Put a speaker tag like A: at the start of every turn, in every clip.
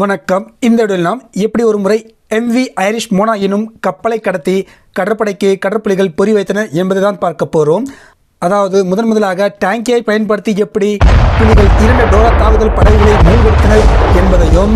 A: வணக்கம். இந்த வீடியோவில் நாம் எப்படி ஒரு முறை எம்வி ஐரிஷ் மோனா எனும் கப்பலை கடத்தி கடற்படைக்கு கடற்புலிகள் பொறி வைத்தனர் என்பதை தான் பார்க்க போகிறோம் அதாவது முதன் முதலாக டேங்கியை பயன்படுத்தி எப்படி புலிகள் இரண்டு டோரா தாக்குதல் படகுகளை மூழ்கடித்தனர் என்பதையும்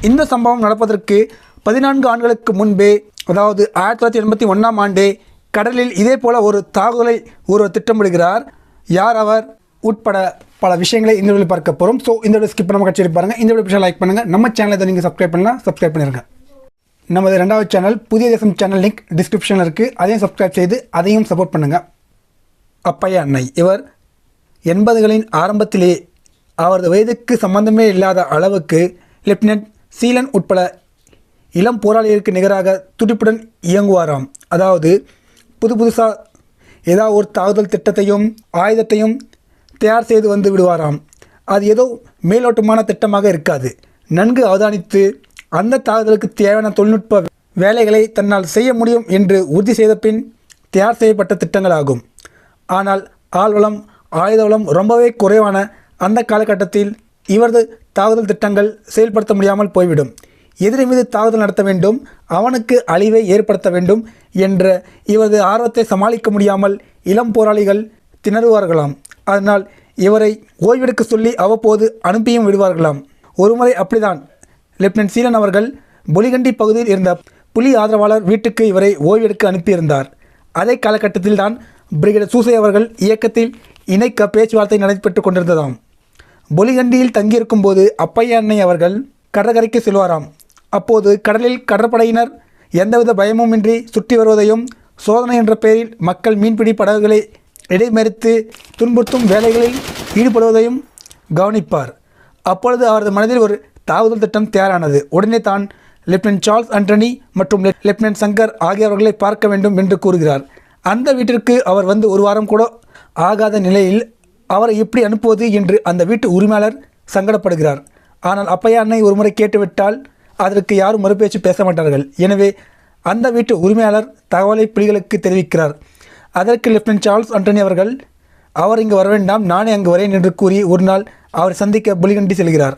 A: இந்த சம்பவம் நடப்பதற்கு பதினான்கு ஆண்டுகளுக்கு முன்பே அதாவது ஆயிரத்தி தொள்ளாயிரத்தி எண்பத்தி ஒன்றாம் ஆண்டே கடலில் இதே போல ஒரு தாக்குதலை ஒருவர் திட்டமிடுகிறார். யார் அவர்? உட்பட பல விஷயங்களை இந்த வீடியோவில் பார்க்க போகிறோம் ஸோ இந்த வீடியோ ஸ்கிப் பண்ணாம கட்சி பாருங்கள் இந்த வீடியோ பிடிச்சா லைக் பண்ணுங்கள் நம்ம சேனலை நீங்கள் சப்ஸ்கிரைப் பண்ணலாம் சப்ஸ்கிரைப் பண்ணிருங்க. நமது ரெண்டாவது சேனல் புதிய தேசம் சேனல் லிங்க் டிஸ்கிரிப்ஷனில் இருக்குது அதையும் சப்ஸ்கிரைப் செய்து அதையும் சப்போர்ட் பண்ணுங்கள் அப்பையா அன்னை இவர் எண்பதுகளின் ஆரம்பத்திலே அவரது வயதுக்கு சம்பந்தமே இல்லாத அளவுக்கு லெப்டினன்ட் சீலன் உட்பட இளம் போராளிகளுக்கு நிகராக துடிப்புடன் இயங்குவாராம். அதாவது புது புதுசாக ஏதாவது ஒரு தாக்குதல் திட்டத்தையும் ஆயுதத்தையும் தயார் செய்து வந்து விடுவாராம். அது ஏதோ மேலோட்டமான திட்டமாக இருக்காது. நன்கு அவதானித்து அந்த தாக்குதலுக்கு தேவையான தொழில்நுட்ப வேலைகளை தன்னால் செய்ய முடியும் என்று உறுதி செய்த பின் தயார் செய்யப்பட்ட திட்டங்களாகும். ஆனால் ஆள்வளம் ஆயுதவளம் ரொம்பவே குறைவான அந்த காலகட்டத்தில் இவரது தாக்குதல் திட்டங்கள் செயல்படுத்த முடியாமல் போய்விடும். எதிரி மீது தாக்குதல் நடத்த வேண்டும் அவனுக்கு அழிவை ஏற்படுத்த வேண்டும் என்ற இவரது ஆர்வத்தை சமாளிக்க முடியாமல் இளம் போராளிகள் திணறுவார்களாம். அதனால் இவரை ஓய்வெடுக்க சொல்லி அவ்வப்போது அனுப்பியும் விடுவார்களாம். ஒருமுறை அப்படிதான் லெப்டினன்ட் சீலன் அவர்கள் பொலிகண்டி பகுதியில் இருந்த புலி ஆதரவாளர் வீட்டுக்கு இவரை ஓய்வெடுக்க அனுப்பியிருந்தார். அதே காலகட்டத்தில் தான் பிரிகேடர் சூசை அவர்கள் இயக்கத்தில் இணைக்க பேச்சுவார்த்தை நடைபெற்று கொண்டிருந்ததாம். பொலிகண்டியில் தங்கியிருக்கும் போது அப்பையா அன்னை அவர்கள் கடற்கரைக்கு செல்வாராம். அப்போது கடலில் கடற்படையினர் எந்தவித பயமுமின்றி சுற்றி வருவதையும் சோதனை என்ற பெயரில் மக்கள் மீன்பிடி படகுகளை இடைமறித்து துன்புறுத்தும் வேலைகளில் ஈடுபடுவதையும் கவனிப்பார். அப்பொழுது அவரது மனதில் ஒரு தாக்குதல் திட்டம் தயாரானது. உடனே தான் லெப்டினன்ட் சார்ல்ஸ் ஆண்டனி மற்றும் லெப்டினன்ட் சங்கர் ஆகியவர்களை பார்க்க வேண்டும் என்று கூறுகிறார். அந்த வீட்டிற்கு அவர் வந்து ஒரு வாரம் கூட ஆகாத நிலையில் அவரை எப்படி அனுப்புவது என்று அந்த வீட்டு உரிமையாளர் சங்கடப்படுகிறார். ஆனால் அப்பையா அன்னை ஒருமுறை கேட்டுவிட்டால் அதற்கு யாரும் மறுபேச்சு பேச மாட்டார்கள். எனவே அந்த வீட்டு உரிமையாளர் தகவலை புலிகளுக்கு தெரிவிக்கிறார். அதற்கு லெப்டினன்ட் சார்ல்ஸ் ஆண்டனி அவர்கள் அவர் இங்கு வரவேண்டாம் நானே அங்கு வரேன் என்று கூறி ஒரு நாள் அவர் சந்திக்க புலிகண்டி செல்கிறார்.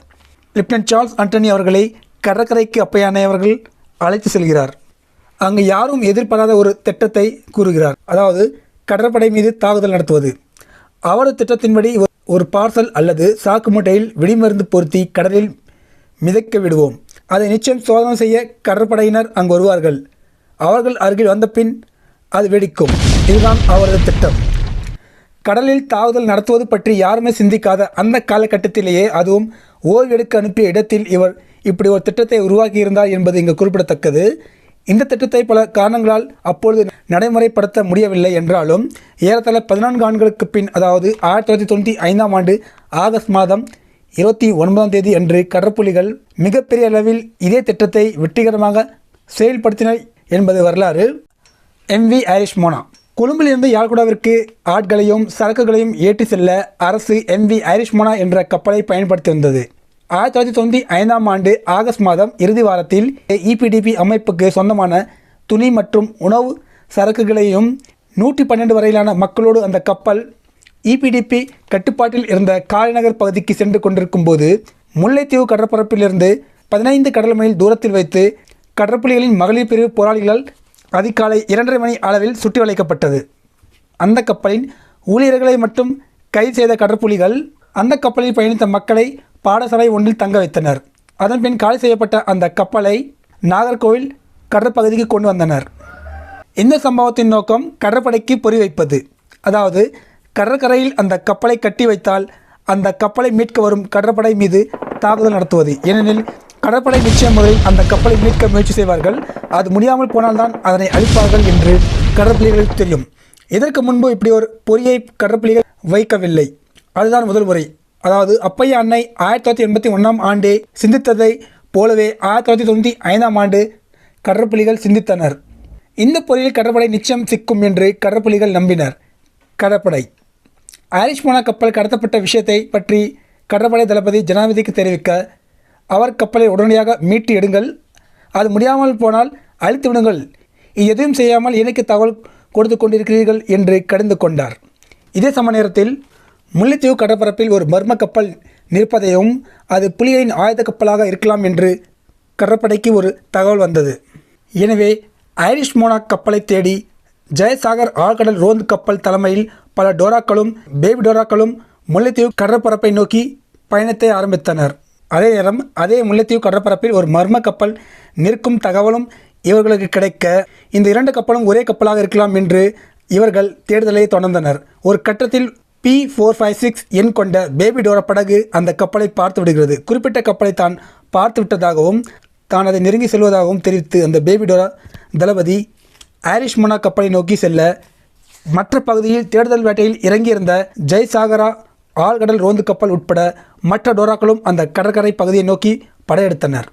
A: லெப்டினன்ட் சார்ல்ஸ் அண்டனி அவர்களை கடற்கரைக்கு அப்பையானை அவர்கள் அழைத்து செல்கிறார். அங்கு யாரும் எதிர்பாராத ஒரு திட்டத்தை கூறுகிறார். அதாவது கடற்படை மீது தாக்குதல் நடத்துவது. அவரது திட்டத்தின்படி ஒரு- ஒரு பார்சல் அல்லது சாக்கு மூட்டையில் வெடிமருந்து பொருத்தி கடலில் மிதக்க விடுவோம். அதை நிச்சயம் சோதனை செய்ய கடற்படையினர் அங்கு வருவார்கள். அவர்கள் அருகில் வந்த பின் அது வெடிக்கும். இதுதான் அவரது திட்டம். கடலில் தாக்குதல் நடத்துவது பற்றி யாருமே சிந்திக்காத அந்த காலகட்டத்திலேயே அதுவும் ஓய்வெடுக்க அனுப்பிய இடத்தில் இவர் இப்படி ஒரு திட்டத்தை உருவாக்கியிருந்தார் என்பது இங்கு குறிப்பிடத்தக்கது. இந்த திட்டத்தை பல காரணங்களால் அப்பொழுது நடைமுறைப்படுத்த முடியவில்லை என்றாலும் ஏறத்தாழ பதினான்கு ஆண்டுகளுக்கு பின் அதாவது ஆயிரத்தி தொள்ளாயிரத்தி தொண்ணூற்றி ஐந்தாம் ஆண்டு ஆகஸ்ட் மாதம் இருபத்தி ஒன்பதாம் தேதி அன்று கடற்புலிகள் மிகப்பெரிய அளவில் இதே திட்டத்தை வெற்றிகரமாக செயல்படுத்தினர் என்பது வரலாறு. MV Irish Mona. கொழும்பிலிருந்து யாழ்குடாவிற்கு ஆட்களையும் சரக்குகளையும் ஏற்றி செல்ல அரசு எம்வி ஐரிஷ்மோனா என்ற கப்பலை பயன்படுத்தி வந்தது ஆயிரத்தி தொள்ளாயிரத்தி தொண்ணூற்றி ஐந்தாம் ஆண்டு ஆகஸ்ட் மாதம் இறுதி வாரத்தில் இபிடிபி அமைப்புக்கு சொந்தமான துணி மற்றும் உணவு சரக்குகளையும் நூற்றி பன்னெண்டு வரையிலான மக்களோடு அந்த கப்பல் இபிடிபி கட்டுப்பாட்டில் இருந்த காலிநகர் பகுதிக்கு சென்று கொண்டிருக்கும் போது முல்லைத்தீவு கடற்பரப்பிலிருந்து பதினைந்து கடல் மைல் தூரத்தில் வைத்து கடற்புலிகளின் மகளிர் பிரிவு போராளிகளால் அதிகாலை இரண்டரை மணி அளவில் சுற்றி வளைக்கப்பட்டது. அந்த கப்பலின் ஊழியர்களை மட்டும் கைது செய்த கடற்புலிகள் அந்த கப்பலில் பயணித்த மக்களை பாடசாலை ஒன்றில் தங்க வைத்தனர். அதன்பின் காலி செய்யப்பட்ட அந்த கப்பலை நாகர்கோவில் கடற்பகுதிக்கு கொண்டு வந்தனர். இந்த சம்பவத்தின் நோக்கம் கடற்படைக்கு பொறி வைப்பது. அதாவது கடற்கரையில் அந்த கப்பலை கட்டி வைத்தால் அந்த கப்பலை மீட்க வரும் கடற்படை மீது தாக்குதல் நடத்துவது. ஏனெனில் கடற்படை நிச்சயம் முதலில் அந்த கப்பலை மீட்க முயற்சி செய்வார்கள். அது முடியாமல் போனால்தான் அதனை அழிப்பார்கள் என்று கடற்புலிகளுக்கு தெரியும். இதற்கு முன்பு இப்படி ஒரு பொறியை கடற்புலிகள் வைக்கவில்லை. அதுதான் முதல் முறை. அதாவது அப்பையா அன்னை ஆயிரத்தி தொள்ளாயிரத்தி எண்பத்தி ஒன்றாம் ஆண்டே சிந்தித்ததை போலவே ஆயிரத்தி தொள்ளாயிரத்தி தொண்ணூற்றி ஐந்தாம் ஆண்டு கடற்புலிகள் சிந்தித்தனர். இந்த பொறியில் கடற்படை நிச்சயம் சிக்கும் என்று கடற்புலிகள் நம்பினர். கடற்படை. ஐரிஷ் மோனா கப்பல் கடத்தப்பட்ட விஷயத்தை பற்றி கடற்படை தளபதி ஜனாதிபதிக்கு தெரிவிக்க அவர் கப்பலை உடனடியாக மீட்டு எடுங்கள். அது முடியாமல் போனால் அழித்து விடுங்கள். இது எதுவும் செய்யாமல் எனக்கு தகவல் கொடுத்து கொண்டிருக்கிறீர்கள் என்று கடிந்து கொண்டார். இதே சம நேரத்தில் முல்லைத்தீவு கடற்பரப்பில் ஒரு மர்ம கப்பல் நிற்பதையும் அது புலிகளின் ஆயுத கப்பலாக இருக்கலாம் என்று கடற்படைக்கு ஒரு தகவல் வந்தது. எனவே ஐரிஷ் மோனாக் கப்பலை தேடி ஜெயசாகர் ஆழ்கடல் ரோந்து கப்பல் தலைமையில் பல டோராக்களும் பேபி டோராக்களும் முல்லைத்தீவு கடற்பரப்பை நோக்கி பயணத்தை ஆரம்பித்தனர். அதே நேரம் அதே முல்லைத்தீவு கடற்பரப்பில் ஒரு மர்ம கப்பல் நிற்கும் தகவலும் இவர்களுக்கு கிடைக்க இந்த இரண்டு கப்பலும் ஒரே கப்பலாக இருக்கலாம் என்று இவர்கள் தேடுதலை தொடர்ந்தனர். ஒரு கட்டத்தில் பி ஃபோர் ஃபைவ் சிக்ஸ் எண் கொண்ட பேபி டோர படகு அந்த கப்பலை பார்த்து விடுகிறது. குறிப்பிட்ட கப்பலை தான் பார்த்து விட்டதாகவும் தான் அதை நெருங்கி செல்வதாகவும் தெரிவித்து அந்த பேபி டோரா தளபதி ஆரிஷ் மோனா கப்பலை நோக்கி செல்ல மற்ற பகுதியில் தேடுதல் வேட்டையில் இறங்கியிருந்த ஜெய்சாகரா ஆழ்கடல் ரோந்து கப்பல் உட்பட மற்ற டோராக்களும் அந்த கடற்கரை பகுதியை நோக்கி படையெடுத்தனர்.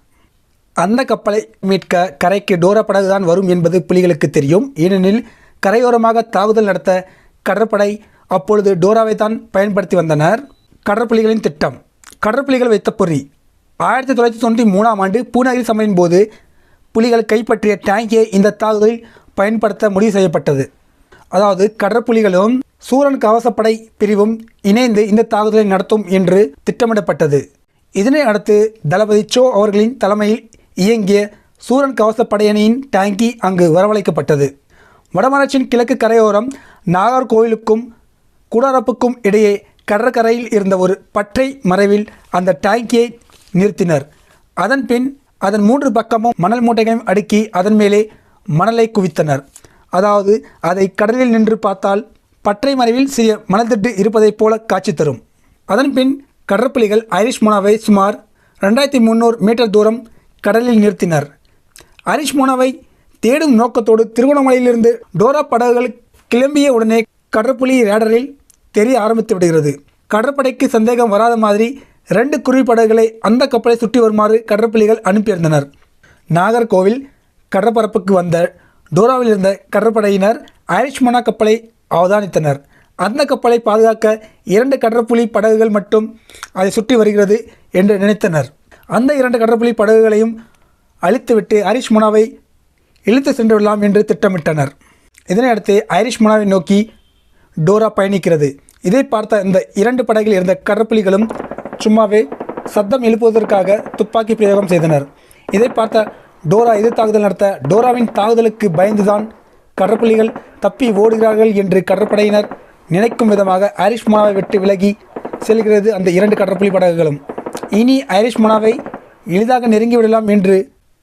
A: அந்த கப்பலை மீட்க கரைக்கு டோரா படகுதான் வரும் என்பது புலிகளுக்கு தெரியும். ஏனெனில் கரையோரமாக தாக்குதல் நடத்த கடற்படை அப்பொழுது டோராவை தான் பயன்படுத்தி வந்தனர். கடற்புலிகளின் திட்டம். கடற்புலிகள் வைத்த பொறி. ஆயிரத்தி தொள்ளாயிரத்தி தொண்ணூற்றி மூணாம் ஆண்டு பூநகரி சமரின் போது புலிகள் கைப்பற்றிய டேங்கியை இந்த தாக்குதலில் பயன்படுத்த முடிவு செய்யப்பட்டது. அதாவது கடற்புலிகளும் சூரன் கவசப்படை பிரிவும் இணைந்து இந்த தாக்குதலை நடத்தும் என்று திட்டமிடப்பட்டது. இதனை அடுத்து தளபதி சோ அவர்களின் தலைமையில் இயங்கிய சூரன் கவசப்படையணியின் டேங்கி அங்கு வரவழைக்கப்பட்டது. வடமராட்சியின் கிழக்கு கரையோரம் நாகர்கோவிலுக்கும் குடாரப்புக்கும் இடையே கடற்கரையில் இருந்த ஒரு பற்றை மறைவில் அந்த டேங்கியை நிறுத்தினர். அதன் பின் அதன் மூன்று பக்கமும் மணல் மூட்டைகளையும் அடுக்கி அதன் மேலே மணலை குவித்தனர். அதாவது அதை கடலில் நின்று பார்த்தால் பற்றை மறைவில் சிறிய மணல்திட்டு இருப்பதைப் போல காட்சி தரும். அதன் பின் கடற்புலிகள் ஐரிஷ் மோனாவை சுமார் ரெண்டாயிரத்தி முந்நூறு மீட்டர் தூரம் கடலில் நிறுத்தினர். ஐரிஷ் மோனாவை தேடும் நோக்கத்தோடு திருகோணமலையிலிருந்து டோரா படகுகள் கிளம்பிய உடனே கடற்புலி ரேடரில் தெரிய ஆரம்பித்து விடுகிறது. கடற்படைக்கு சந்தேகம் வராத மாதிரி ரெண்டு குருவி படகுகளை அந்த கப்பலை சுற்றி வருமாறு கடற்புலிகள் அனுப்பியிருந்தனர் நாகர்கோவில் கடற்பரப்புக்கு வந்த டோராவில் இருந்த கடற்படையினர் ஐரிஷ்மனா கப்பலை அவதானித்தனர். அந்த கப்பலை பாதுகாக்க இரண்டு கடற்புலி படகுகள் மட்டும் அதை சுற்றி வருகிறது என்று நினைத்தனர். அந்த இரண்டு கடற்புலி படகுகளையும் அழித்துவிட்டு ஐரிஷ் முனாவை இழுத்து சென்று விடலாம் என்று திட்டமிட்டனர். இதனையடுத்து ஐரிஷ் முனாவை நோக்கி டோரா பயணிக்கிறது. இதை பார்த்த இந்த இரண்டு படகில் இருந்த கடற்புலிகளும் சும்மாவே சத்தம் எழுப்புவதற்காக துப்பாக்கி பிரயோகம் செய்தனர். இதை பார்த்த டோரா எதிர் தாக்குதல் நடத்த டோராவின் தாக்குதலுக்கு பயந்துதான் கடற்புலிகள் தப்பி ஓடுகிறார்கள் என்று கடற்படையினர் நினைக்கும் விதமாக ஐரிஷ் முனாவை விட்டு விலகி செல்கிறது அந்த இரண்டு கடற்புலி படகுகளும். இனி ஐரிஷ் மனாவை எளிதாக நெருங்கி விடலாம் என்று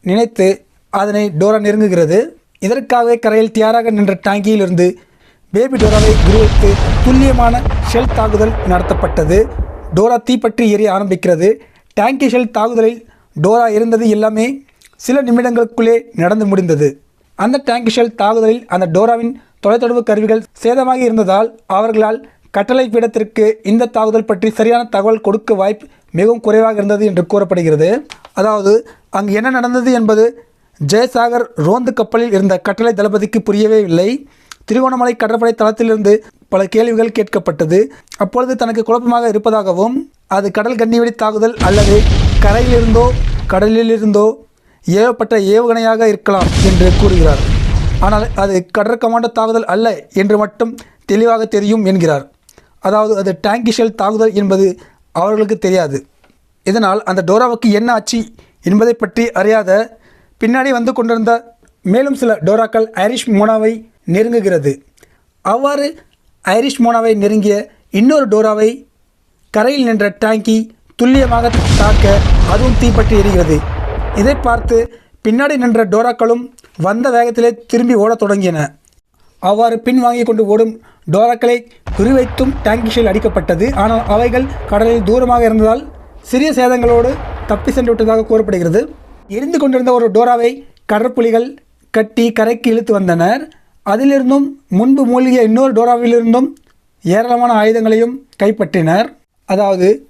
A: நினைத்து அதனை டோரா நெருங்குகிறது. இதற்காகவே கரையில் தயாராக நின்ற டாங்கியிலிருந்து பேபி டோராவை குறிவைத்து துல்லியமான ஷெல் தாக்குதல் நடத்தப்பட்டது. டோரா தீப்பற்றி எரிய ஆரம்பிக்கிறது. டேங்கி ஷெல் தாக்குதலில் டோரா இருந்தது எல்லாமே சில நிமிடங்களுக்குள்ளே நடந்து முடிந்தது. அந்த டேங்க் ஷெல் தாக்குதலில் அந்த டோராவின் தொலைத்தொடர்பு கருவிகள் சேதமாகி இருந்ததால் அவர்களால் கட்டளை பீடத்திற்கு இந்த தாக்குதல் பற்றி சரியான தகவல் கொடுக்க வாய்ப்பு மிகவும் குறைவாக இருந்தது என்று கூறப்படுகிறது. அதாவது அங்கு என்ன நடந்தது என்பது ஜெயசாகர் ரோந்து கப்பலில் இருந்த கட்டளை தளபதிக்கு புரியவே இல்லை. திருகோணமலை கடற்படை தளத்திலிருந்து பல கேள்விகள் கேட்கப்பட்டது. அப்பொழுது தனக்கு குழப்பமாக இருப்பதாகவும் அது கடல் கண்ணிவெடி தாக்குதல் அல்லது கரையிலிருந்தோ கடலிலிருந்தோ ஏவப்பட்ட ஏவுகணையாக இருக்கலாம் என்று கூறுகிறார். ஆனால் அது கடற்கமாண்ட தாக்குதல் அல்ல என்று மட்டும் தெளிவாக தெரியும் என்கிறார். அதாவது அது டேங்கி ஷெல் தாக்குதல் என்பது அவர்களுக்கு தெரியாது. இதனால் அந்த டோராவுக்கு என்ன ஆச்சு என்பதை பற்றி அறியாத பின்னாடி வந்து கொண்டிருந்த மேலும் சில டோராக்கள் ஐரிஷ் மோனாவை நெருங்குகிறது. அவ்வாறு ஐரிஷ் மோனாவை நெருங்கிய இன்னொரு டோராவை கரையில் நின்ற டேங்கி துல்லியமாக தாக்க அதுவும் தீப்பற்றி எரிகிறது. இதை பார்த்து பின்னாடி நின்ற டோராக்களும் வந்த வேகத்திலே திரும்பி ஓடத் தொடங்கின. அவ்வாறு பின் வாங்கி கொண்டு ஓடும் டோராக்களை குறிவைத்தும் டேங்கிஷில் அடிக்கப்பட்டது. ஆனால் அவைகள் கடலில் தூரமாக இருந்ததால் சிறிய சேதங்களோடு தப்பி சென்று விட்டதாக கூறப்படுகிறது. எரிந்து கொண்டிருந்த ஒரு டோராவை கடற்புலிகள் கட்டி கரைக்கு இழுத்து வந்தனர். அதிலிருந்தும் முன்பு மூழ்கிய இன்னொரு டோராவிலிருந்தும் ஏராளமான ஆயுதங்களையும் கைப்பற்றினர். அதாவது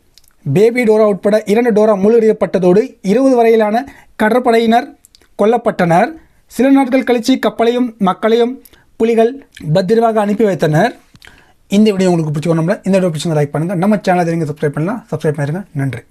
A: பேபி டோரா உட்பட இரண்டு டோரா மூழ்கடிக்கப்பட்டதோடு இருபது வரையிலான கடற்படையினர் கொல்லப்பட்டனர். சில நாட்கள் கழித்து கப்பலையும் மக்களையும் புலிகள் பத்திரமாக அனுப்பி வைத்தனர். இந்த வீடியோ உங்களுக்கு பிடிச்சி இந்த வீடியோ பிடிச்சிங்க லைக் பண்ணுங்கள் நம்ம சேனலை தெரியுங்க சப்ஸ்கிரைப் பண்ணலாம். சப்ஸ்கிரைப் பண்ணிருங்க. நன்றி.